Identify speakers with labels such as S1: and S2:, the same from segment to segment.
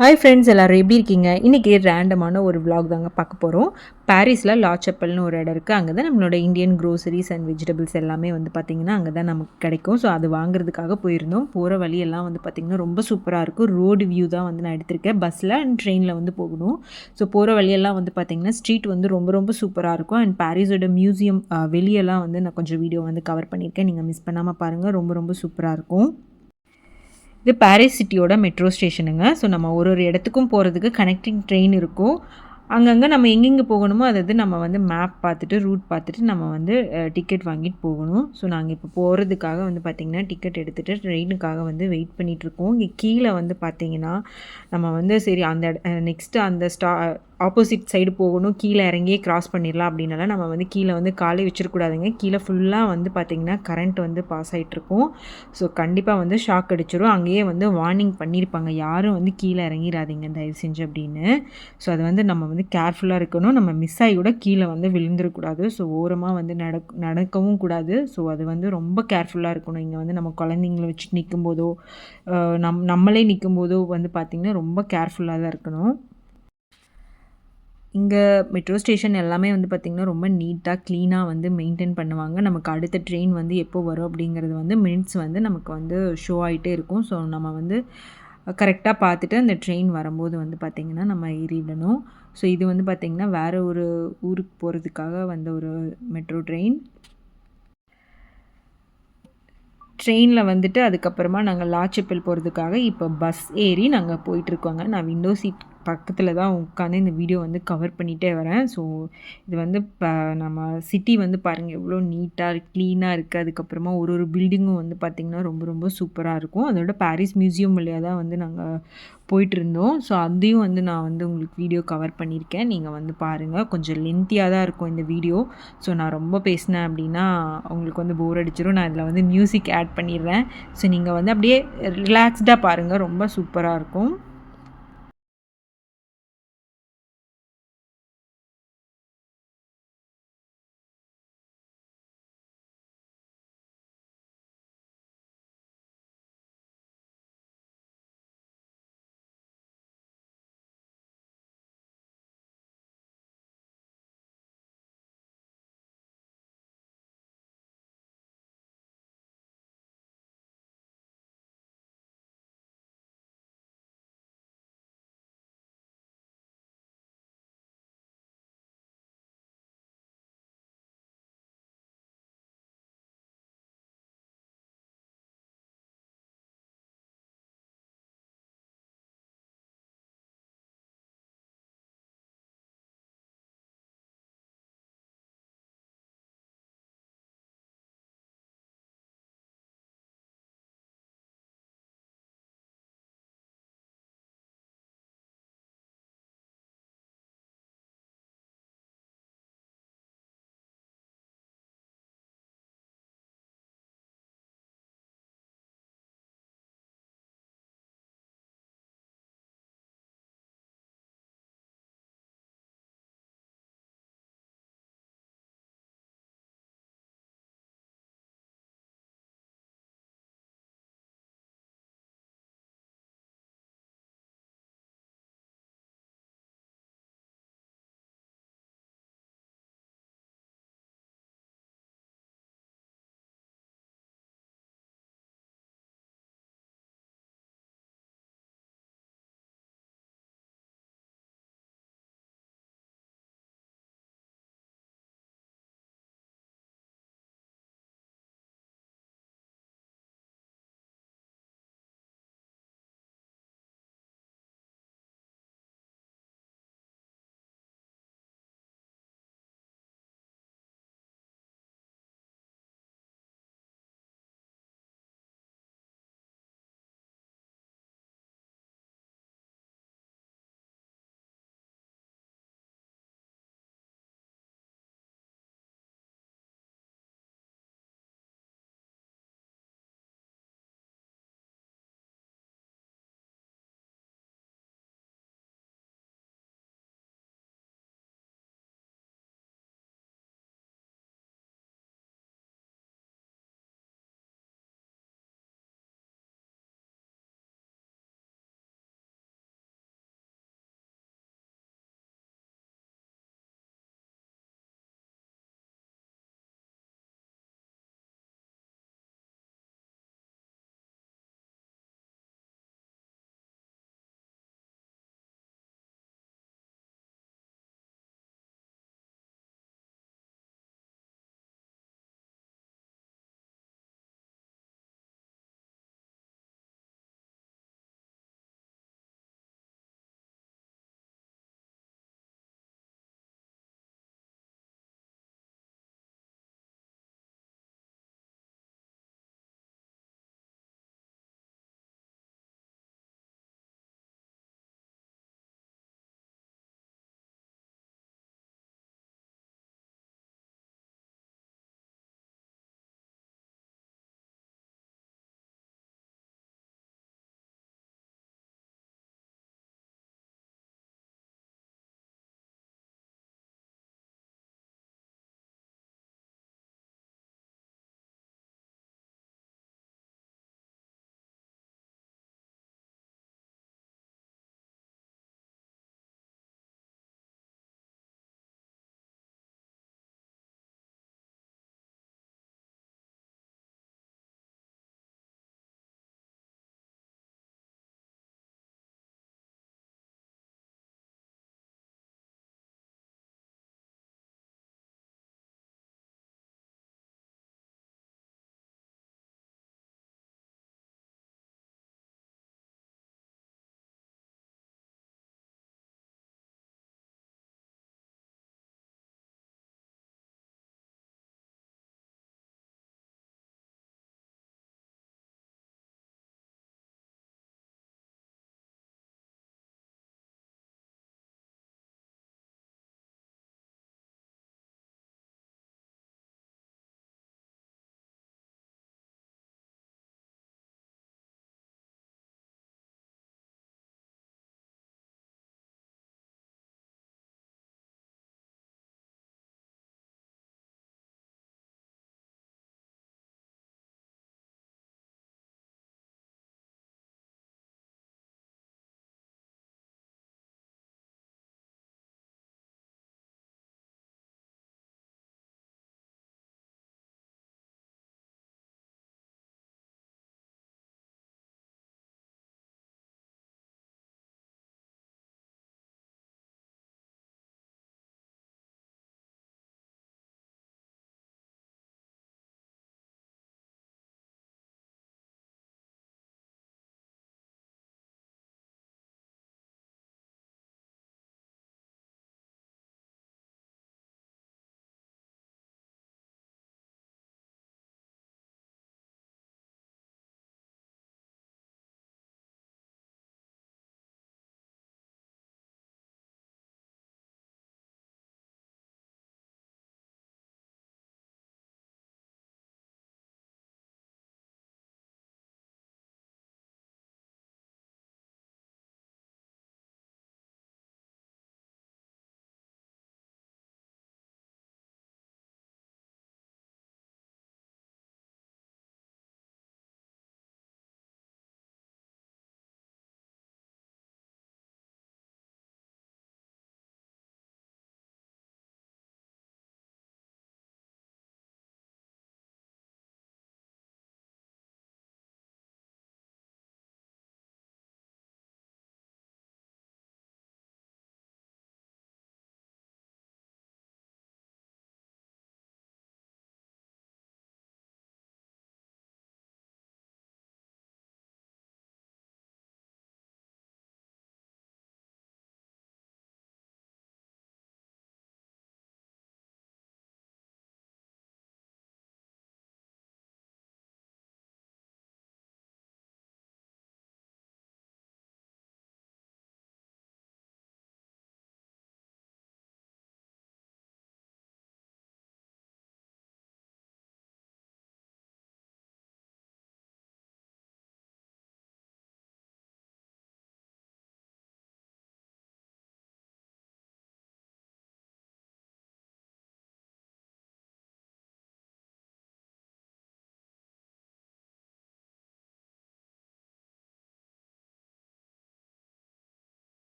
S1: Hi friends எல்லோரும் எப்படி இருக்கீங்க? இன்றைக்கி ரேண்டமான ஒரு vlog தாங்க பார்க்க போகிறோம் பாரிஸில் லா செப்பல்னு ஒரு இடம் இருக்குது அங்கே தான் நம்மளோட இந்தியன் க்ரோசரிஸ் அண்ட் வெஜிடபிள்ஸ் எல்லாமே வந்து பார்த்திங்கன்னா அங்கே தான் நமக்கு கிடைக்கும். ஸோ அது வாங்குறதுக்காக போயிருந்தோம். போகிற வழியெல்லாம் வந்து பார்த்திங்கன்னா ரொம்ப சூப்பராக இருக்கும். ரோடு வியூ தான் வந்து நான் எடுத்திருக்கேன். பஸ்ஸில் அண்ட் ட்ரெயினில் வந்து போகணும். ஸோ போகிற வழியெல்லாம் வந்து பார்த்திங்கன்னா ஸ்ட்ரீட் வந்து ரொம்ப ரொம்ப சூப்பராக இருக்கும். அண்ட் பாரிஸோட மியூசியம் வெளியெல்லாம் வந்து நான் கொஞ்சம் வீடியோ வந்து கவர் பண்ணியிருக்கேன். நீங்கள் மிஸ் பண்ணாமல் பாருங்கள் ரொம்ப ரொம்ப சூப்பராக இருக்கும். இது பாரிஸ் சிட்டியோட மெட்ரோ ஸ்டேஷனுங்க ஸோ நம்ம ஒரு ஒரு இடத்துக்கும் போகிறதுக்கு கனெக்டிங் ட்ரெயின் இருக்கும். அங்கங்கே நம்ம எங்கெங்கே போகணுமோ அதாவது நம்ம வந்து மேப் பார்த்துட்டு ரூட் பார்த்துட்டு நம்ம வந்து டிக்கெட் வாங்கிட்டு போகணும். ஸோ நாங்கள் இப்போ போகிறதுக்காக வந்து பார்த்திங்கன்னா டிக்கெட் எடுத்துகிட்டு ட்ரெயினுக்காக வந்து வெயிட் பண்ணிகிட்ருக்கோம் இங்கே கீழே வந்து பார்த்திங்கன்னா நம்ம வந்து சரி அந்த நெக்ஸ்ட்டு அந்த ஸ்டா ஆப்போசிட் சைடு போகணும். கீழே இறங்கியே கிராஸ் பண்ணிடலாம் அப்படின்னால நம்ம வந்து கீழே வந்து காலை வச்சிடக்கூடாதுங்க. கீழே ஃபுல்லாக வந்து பார்த்திங்கன்னா கரண்ட் வந்து பாஸ் ஆகிட்ருக்கும் ஸோ கண்டிப்பாக வந்து ஷாக் அடிச்சிடும் அங்கேயே வந்து வார்னிங் பண்ணியிருப்பாங்க. யாரும் வந்து கீழே இறங்கிடாதீங்க தயவு செஞ்சு அப்படின்னு. ஸோ அது வந்து நம்ம வந்து கேர்ஃபுல்லாக இருக்கணும். நம்ம மிஸ் ஆகி கூட கீழே வந்து விழுந்துடக்கூடாது. ஸோ ஓரமாக வந்து நடக் நடக்கவும் கூடாது. ஸோ அது வந்து ரொம்ப கேர்ஃபுல்லாக இருக்கணும். இங்கே வந்து நம்ம குழந்தைங்கள வச்சு நிற்கும் போதோ நம் நம்மளே நிற்கும் போதோ வந்து பார்த்திங்கன்னா ரொம்ப கேர்ஃபுல்லாக தான் இருக்கணும். இங்கே மெட்ரோ ஸ்டேஷன் எல்லாமே வந்து பார்த்திங்கன்னா ரொம்ப நீட்டாக க்ளீனாக வந்து மெயின்டைன் பண்ணுவாங்க. நமக்கு அடுத்த ட்ரெயின் வந்து எப்போ வரும் அப்படிங்கிறது வந்து மினிட்ஸ் வந்து நமக்கு வந்து ஷோ ஆகிட்டே இருக்கும். ஸோ நம்ம வந்து கரெக்டாக பார்த்துட்டு அந்த ட்ரெயின் வரும்போது வந்து பார்த்திங்கன்னா நம்ம ஏறிடணும். ஸோ இது வந்து பார்த்திங்கன்னா வேறு ஒரு ஊருக்கு போகிறதுக்காக வந்த ஒரு மெட்ரோ ட்ரெயின் ட்ரெயினில் வந்துட்டு அதுக்கப்புறமா நாங்கள் லாச்சப்பல் போகிறதுக்காக இப்போ பஸ் ஏறி நாங்கள் போயிட்டுருக்கோங்க நான் விண்டோ சீட் பக்கத்தில் தான் உட்காந்து இந்த வீடியோ வந்து கவர் பண்ணிகிட்டே வரேன். ஸோ இது வந்து இப்போ நம்ம சிட்டி வந்து பாருங்கள் எவ்வளோ நீட்டாக க்ளீனாக இருக்குது அதுக்கப்புறமா ஒரு ஒரு பில்டிங்கும் வந்து பார்த்திங்கன்னா ரொம்ப ரொம்ப சூப்பராக இருக்கும். அதோட பாரிஸ் மியூசியம் வழியாக தான் வந்து நாங்கள் போயிட்டுருந்தோம் ஸோ அதையும் வந்து நான் வந்து உங்களுக்கு வீடியோ கவர் பண்ணியிருக்கேன். நீங்கள் வந்து பாருங்கள் கொஞ்சம் லென்த்தியாக தான் இருக்கும் இந்த வீடியோ ஸோ நான் ரொம்ப பேசினேன் அப்படின்னா உங்களுக்கு வந்து போர் அடிச்சிடும் நான் இதில் வந்து மியூசிக் ஆட் பண்ணிடுறேன். ஸோ நீங்கள் வந்து அப்படியே ரிலாக்ஸ்டாக பாருங்கள் ரொம்ப சூப்பராக இருக்கும்.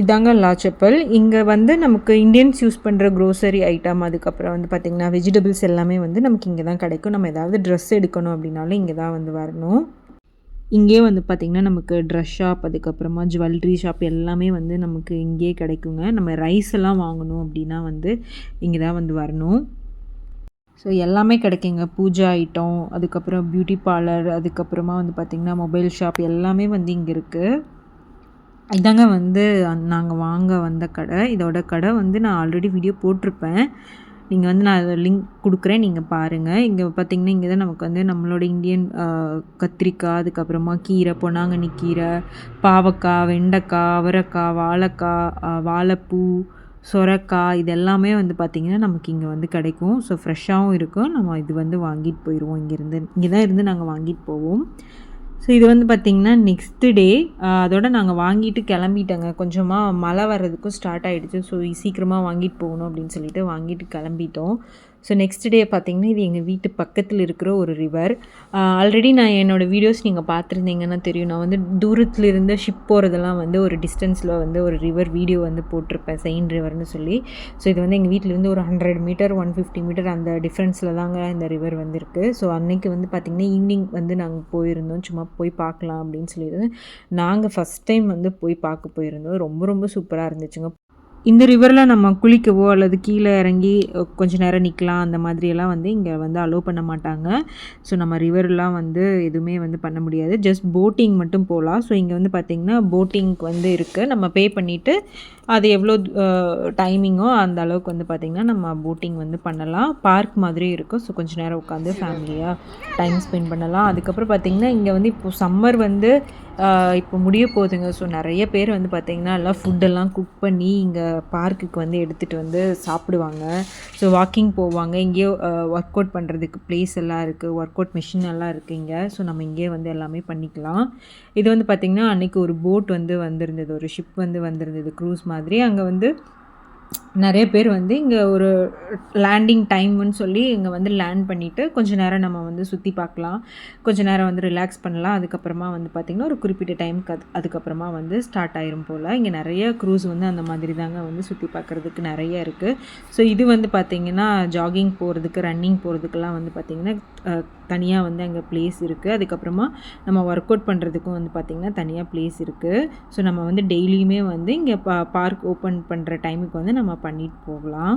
S1: இதாங்க லாச்சப்பல் இங்கே வந்து நமக்கு இந்தியன்ஸ் யூஸ் பண்ணுற க்ரோசரி ஐட்டம் அதுக்கப்புறம் வந்து பார்த்திங்கன்னா வெஜிடபிள்ஸ் எல்லாமே வந்து நமக்கு இங்கே தான் கிடைக்கும். நம்ம ஏதாவது ட்ரெஸ் எடுக்கணும் அப்படின்னாலும் இங்கே தான் வந்து வரணும். இங்கே வந்து பார்த்திங்கன்னா நமக்கு ட்ரெஸ் ஷாப் அதுக்கப்புறமா ஜுவல்லரி ஷாப் எல்லாமே வந்து நமக்கு இங்கேயே கிடைக்குங்க. நம்ம ரைஸ் எல்லாம் வாங்கணும் அப்படின்னா வந்து இங்கே தான் வந்து வரணும். ஸோ எல்லாமே கிடைக்குங்க. பூஜா ஐட்டம் அதுக்கப்புறம் பியூட்டி பார்லர் அதுக்கப்புறமா வந்து பார்த்திங்கன்னா மொபைல் ஷாப் எல்லாமே வந்து இங்கே இருக்குது இதாங்க வந்து நாங்கள் வாங்க வந்த கடை. இதோட கடை வந்து நான் ஆல்ரெடி வீடியோ போட்டிருப்பேன். நீங்கள் வந்து நான் அதை லிங்க் கொடுக்குறேன் நீங்கள் பாருங்கள் இங்கே பார்த்தீங்கன்னா இங்கே தான் நமக்கு வந்து நம்மளோட இந்தியன் கத்திரிக்காய் அதுக்கப்புறமா கீரை பொன்னாங்கண்ணி கீரை பாவக்காய் வெண்டைக்காய் அவரைக்காய் வாழைக்காய் வாழைப்பூ சொரக்காய் இது எல்லாமே வந்து பார்த்திங்கன்னா நமக்கு இங்கே வந்து கிடைக்கும். ஸோ ஃப்ரெஷ்ஷாகவும் இருக்கும். நம்ம இது வந்து வாங்கிட்டு போயிடுவோம் இங்கேருந்து. இங்கே தான் இருந்து நாங்கள் வாங்கிட்டு போவோம். ஸோ இது வந்து பார்த்திங்கன்னா நெக்ஸ்ட்டு டே அதோட நாங்கள் வாங்கிட்டு கிளம்பிட்டோங்க. கொஞ்சமாக மழை வர்றதுக்கும் ஸ்டார்ட் ஆகிடுச்சு ஸோ சீக்கிரமாக வாங்கிட்டு போகணும் அப்படின்னு சொல்லிட்டு வாங்கிட்டு கிளம்பிட்டோம். ஸோ நெக்ஸ்ட் டே பார்த்திங்கன்னா இது எங்கள் வீட்டு பக்கத்தில் இருக்கிற ஒரு ரிவர் ஆல்ரெடி நான் என்னோடய வீடியோஸ் நீங்கள் பார்த்துருந்தீங்கன்னா தெரியும். நான் வந்து தூரத்தில் இருந்து ஷிப் போகிறதெல்லாம் வந்து ஒரு டிஸ்டன்ஸில் வந்து ஒரு ரிவர் வீடியோ வந்து போட்டிருப்பேன் செயின் ரிவர்னு சொல்லி. ஸோ இது வந்து எங்கள் வீட்டிலேருந்து ஒரு hundred metre one fifty metre அந்த டிஃப்ரென்ஸில் தாங்க இந்த ரிவர் வந்திருக்கு. ஸோ அன்றைக்கி வந்து பார்த்திங்கன்னா ஈவினிங் வந்து நாங்கள் போயிருந்தோம். சும்மா போய் பார்க்கலாம் அப்படின்னு சொல்லிட்டு நாங்கள் ஃபஸ்ட் டைம் வந்து போய் பார்க்க போயிருந்தோம். ரொம்ப ரொம்ப சூப்பராக இருந்துச்சுங்க. இந்த ரிவரில் நம்ம குளிக்கவோ அல்லது கீழே இறங்கி கொஞ்சம் நேரம் நிற்கலாம் அந்த மாதிரியெல்லாம் வந்து இங்கே வந்து அலோவ் பண்ண மாட்டாங்க. ஸோ நம்ம ரிவர்லாம் வந்து எதுவுமே வந்து பண்ண முடியாது. ஜஸ்ட் போட்டிங் மட்டும் போகலாம். ஸோ இங்கே வந்து பார்த்திங்கன்னா போட்டிங்க்கு வந்து இருக்குது நம்ம பே பண்ணிவிட்டு அது எவ்வளோ டைமிங்கோ அந்த அளவுக்கு வந்து பார்த்திங்கன்னா நம்ம போட்டிங் வந்து பண்ணலாம். பார்க் மாதிரி இருக்கும். ஸோ கொஞ்சம் நேரம் உட்காந்து ஃபேமிலியாக டைம் ஸ்பெண்ட் பண்ணலாம். அதுக்கப்புறம் பார்த்திங்கன்னா இங்கே வந்து இப்போது சம்மர் வந்து இப்போ முடிய போகுதுங்க. ஸோ நிறைய பேர் வந்து பார்த்திங்கன்னா எல்லாம் ஃபுட்டெல்லாம் குக் பண்ணி இங்கே பார்க்குக்கு வந்து எடுத்துகிட்டு வந்து சாப்பிடுவாங்க. ஸோ வாக்கிங் போவாங்க. இங்கேயோ ஒர்க் அவுட் பண்ணுறதுக்கு ப்ளேஸ் எல்லாம் இருக்குது ஒர்க் அவுட் மிஷின் எல்லாம் இருக்குது இங்கே. ஸோ நம்ம இங்கேயே வந்து எல்லாமே பண்ணிக்கலாம். இது வந்து பார்த்திங்கன்னா அன்றைக்கி ஒரு போட் வந்து வந்திருந்தது. ஒரு ஷிப் வந்து வந்திருந்தது. க்ரூஸ் மாதிரி. அங்கே வந்து நிறைய பேர் வந்து இங்கே ஒரு லேண்டிங் டைம்னு சொல்லி இங்கே வந்து லேண்ட் பண்ணிவிட்டு கொஞ்சம் நேரம் நம்ம வந்து சுற்றி பார்க்கலாம். கொஞ்சம் நேரம் வந்து ரிலாக்ஸ் பண்ணலாம். அதுக்கப்புறமா வந்து பார்த்திங்கன்னா ஒரு குறிப்பிட்ட டைமுக்கு அது அதுக்கப்புறமா வந்து ஸ்டார்ட் ஆயிரும் போல். இங்கே நிறைய க்ரூஸ் வந்து அந்த மாதிரி தாங்க வந்து சுற்றி பார்க்குறதுக்கு நிறைய இருக்குது ஸோ இது வந்து பார்த்திங்கன்னா ஜாகிங் போகிறதுக்கு ரன்னிங் போகிறதுக்கெல்லாம் வந்து பார்த்திங்கன்னா தனியாக வந்து அங்கே ப்ளேஸ் இருக்குது அதுக்கப்புறமா நம்ம ஒர்க் அவுட் பண்ணுறதுக்கும் வந்து பார்த்திங்கன்னா தனியாக ப்ளேஸ் இருக்குது ஸோ நம்ம வந்து டெய்லியுமே வந்து இங்கே பா பார்க் ஓப்பன் பண்ணுற டைமுக்கு வந்து நம்ம பண்ணிட்டு போகலாம்.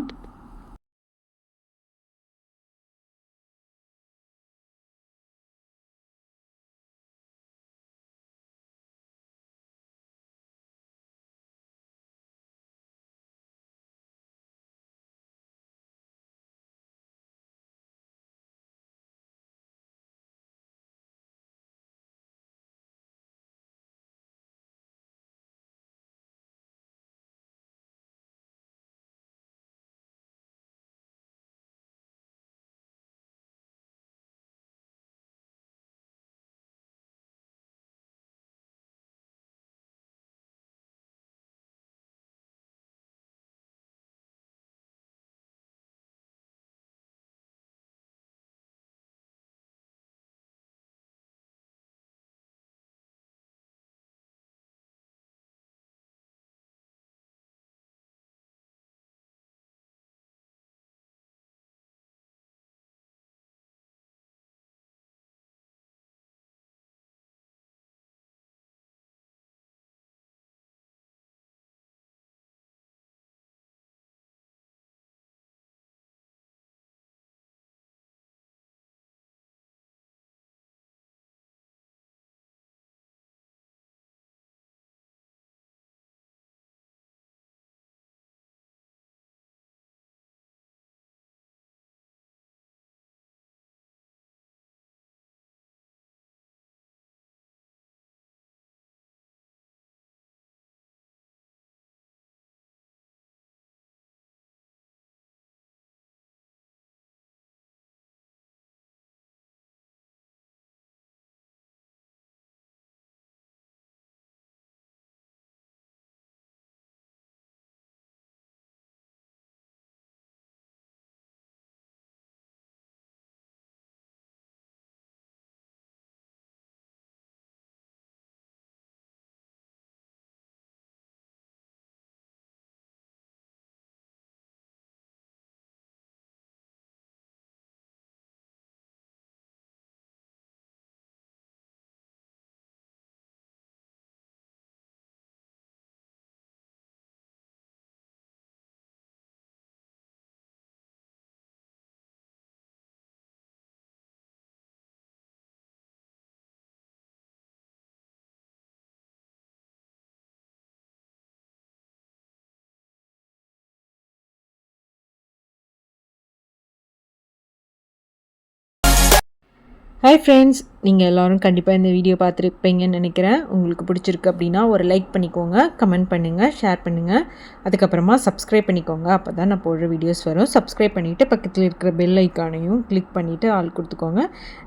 S1: ஹாய் ஃப்ரெண்ட்ஸ் நீங்கள் எல்லோரும் கண்டிப்பாக இந்த வீடியோ பார்த்துருப்பீங்கன்னு நினைக்கிறேன். உங்களுக்கு பிடிச்சிருக்கு அப்படின்னா ஒரு லைக் பண்ணிக்கோங்க கமெண்ட் பண்ணுங்கள் ஷேர் பண்ணுங்கள் அதுக்கப்புறமா சப்ஸ்கிரைப் பண்ணிக்கோங்க. அப்போ தான் நான் போடுற வீடியோஸ் வரும். சப்ஸ்கிரைப் பண்ணிவிட்டு பக்கத்தில் இருக்கிற பெல் ஐக்கானையும் கிளிக் பண்ணிவிட்டு ஆள் கொடுத்துக்கோங்க.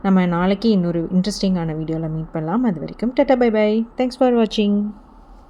S1: நம்ம நாளைக்கு இன்னொரு இன்ட்ரெஸ்டிங்கான வீடியோவில் மீட் பண்ணலாம். அது வரைக்கும் tata bye bye thanks for வாட்சிங்